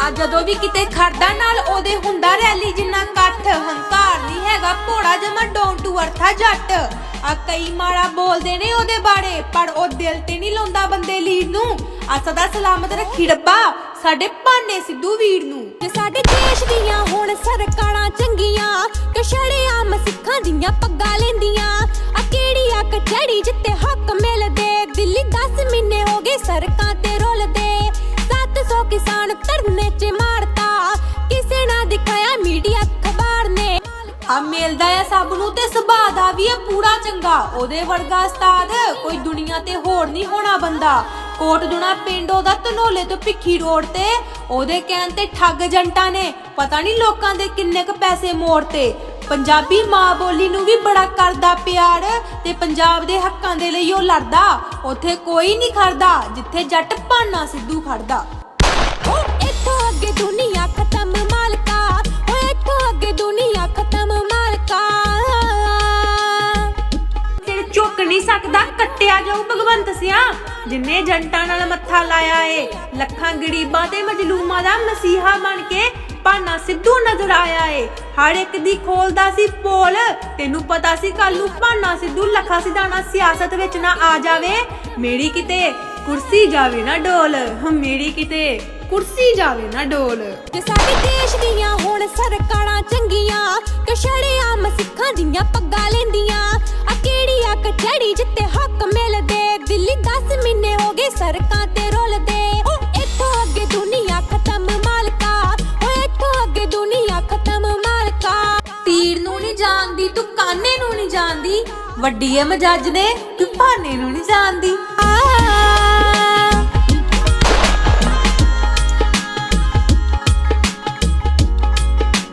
ਆ ਜਦੋਂ ਵੀ ਕਿਤੇ ਖੜਦਾ ਨਾਲ ਉਹਦੇ ਹੁੰਦਾ ਰੈਲੀ ਜਿੰਨਾ ਇਕੱਠ। ਹੰਕਾਰ ਨਹੀਂ ਹੈਗਾ ਭੋੜਾ ਜਮਾ ਡੋਨ ਟੂ ਅਰਥਾ ਜੱਟ। ਆ ਕਈ ਮਾੜਾ ਬੋਲਦੇ ਨੇ ਉਹਦੇ ਬਾਰੇ, ਪਰ ਉਹ ਦਿਲ ਤੇ ਨਹੀਂ ਲਾਉਂਦਾ ਬੰਦੇ ਲੀਡ ਨੂੰ। ਆ ਸਦਾ ਸਲਾਮਤ ਰੱਖੀ ਰੱਬਾ, ਸਾਡੇ ਭਾਨੇ ਸਿੱਧੂ ਵੀਰ ਨੂੰ। ਤੇ ਸਾਡੇ ਦੇਸ਼ ਦੀਆਂ ਹੁਣ ਸਰਕਾਰਾਂ ਚੰਗੀਆਂ ਕਿ ਆਮ ਦੀਆਂ ਪੱਗਾਂ ਲੈਂਦੀਆਂ। ਆ ਕਿਹੜੀ ਆ ਕਚੜੀ ਜਿੱਤੇ ਹੱਕ ਮਿਲਦੇ, ਦਿੱਲੀ 10 ਮਹੀਨੇ ਹੋ ਗਏ ਸੜਕਾਂ ਤੇ 700 ਧਰਨੇ 'ਚ ਮਾਰਤਾ। ਕਿਸੇ ਨਾ ਦਿਖਾਇਆ ਮੀਡੀਆ ਅਖਬਾਰ ਨੇ। ਆ ਮਿਲਦਾ ਆ ਸਭ ਨੂੰ ਤੇ ਸੁਭਾਅ ਦਾ ਵੀ ਆ ਪੂਰਾ ਚੰਗਾ। ਉਹਦੇ ਵਰਗਾ ਉਸਤਾਦ ਕੋਈ ਦੁਨੀਆ ਤੇ ਹੋਰ ਨਹੀਂ ਹੋਣਾ ਬੰਦਾ। ਕੋਟ ਦੁਨਾ ਪਿੰਡ ਧਨੋਲੇ ਤੋਂ ਭਿੱਖੀ ਰੋਡ ਤੇ। ਉਹਦੇ ਕਹਿਣ ਤੇ ਠੱਗ ਜੰਟਾਂ ਨੇ। ਪਤਾ ਨਹੀਂ ਲੋਕਾਂ ਦੇ ਕਿੰਨੇ ਕ ਪੈਸੇ ਮੋੜਤੇ ਪੰਜਾਬੀ ਮਾਂ ਬੋਲੀ ਨੂੰ ਵੀ ਬੜਾ ਕਰਦਾ ਪਿਆਰ ਤੇ ਪੰਜਾਬ ਦੇ ਹੱਕਾਂ ਦੇ ਲਈ ਉਹ ਲੜਦਾ। ਉੱਥੇ ਕੋਈ ਨਹੀਂ ਖੜਦਾ ਜਿੱਥੇ ਜੱਟ ਭਾਨਾ ਸਿੱਧੂ ਖੜਦਾ। ਅੱਗੇ ਦੁਨੀਆ ਖਤਮ ਮਾਲਕਾ। ਓ ਇੱਥੋਂ ਅੱਗੇ ਦੁਨੀਆ ਖਤਮ ਮਾਲਕਾ। ਸਿਰ ਝੁਕ ਨਹੀਂ ਸਕਦਾ, ਕੱਟਿਆ ਜਾਊ ਭਗਵੰਤ ਸਿਆ। ਜਿੰਨੇ ਜੰਟਾਂ ਨਾਲ ਮੱਥਾ ਲਾਇਆ ਏ, ਲੱਖਾਂ ਗਰੀਬਾਂ ਤੇ ਮਜਲੂਮਾਂ ਦਾ ਮਸੀਹਾ ਬਣ ਕੇ ਭਾਨਾ ਸਿੱਧੂ ਨਜ਼ਰ ਆਇਆ ਏ। ਹਰ ਇੱਕ ਦੀ ਖੋਲਦਾ ਸੀ ਪੋਲ, ਤੈਨੂੰ ਪਤਾ ਸੀ ਕੱਲ ਨੂੰ ਭਾਨਾ ਸਿੱਧੂ ਲੱਖਾ ਸਿਧਾਣਾ ਸਿਆਸਤ ਵਿੱਚ ਨਾ ਆ ਜਾਵੇ। ਮੇਰੀ ਕਿਤੇ ਕੁਰਸੀ ਜਾਵੇ ਨਾ ਡੋਲ, ਮੇਰੀ ਕਿਤੇ ਕੁਰਸੀ ਜਾਵੇ ਨਾ ਡੋਲ। ਜੇ ਸਾਡੇ ਦੇਸ਼ ਦੀਆਂ ਹੁਣ ਸਰਕਾਰਾਂ ਚੰਗੀਆਂ ਕਿ ਆਮ ਸਿੱਖਾਂ ਦੀਆਂ ਪੱਗਾਂ ਲੈਂਦੀਆਂ ਆ ਕਿਹੜੀ ਆ ਕਚੜੀ ਜਿੱਤੇ ਹੱਕ ਮਿਲਦੇ? ਦਿੱਲੀ 10 ਮਹੀਨੇ ਹੋ ਗਏ ਸੜਕਾਂ ਤੇ ਰੁਲਦੇ। ਓ ਇੱਥੋਂ ਅੱਗੇ ਦੁਨੀਆ ਖਤਮ ਮਾਲਕਾ। ਓ ਇੱਥੋਂ ਅੱਗੇ ਦੁਨੀਆ ਖਤਮ ਮਾਲਕਾ। ਤੀਰ ਨੂੰ ਨਹੀਂ ਜਾਣਦੀ ਤੂੰ ਕਾਨੇ ਨੂੰ ਨਹੀਂ ਜਾਣਦੀ? ਵੱਡੀ ਐ ਮਜੱਜ ਦੇ ਤੂੰ ਭਾਨੇ ਨੂੰ ਨਹੀਂ ਜਾਣਦੀ।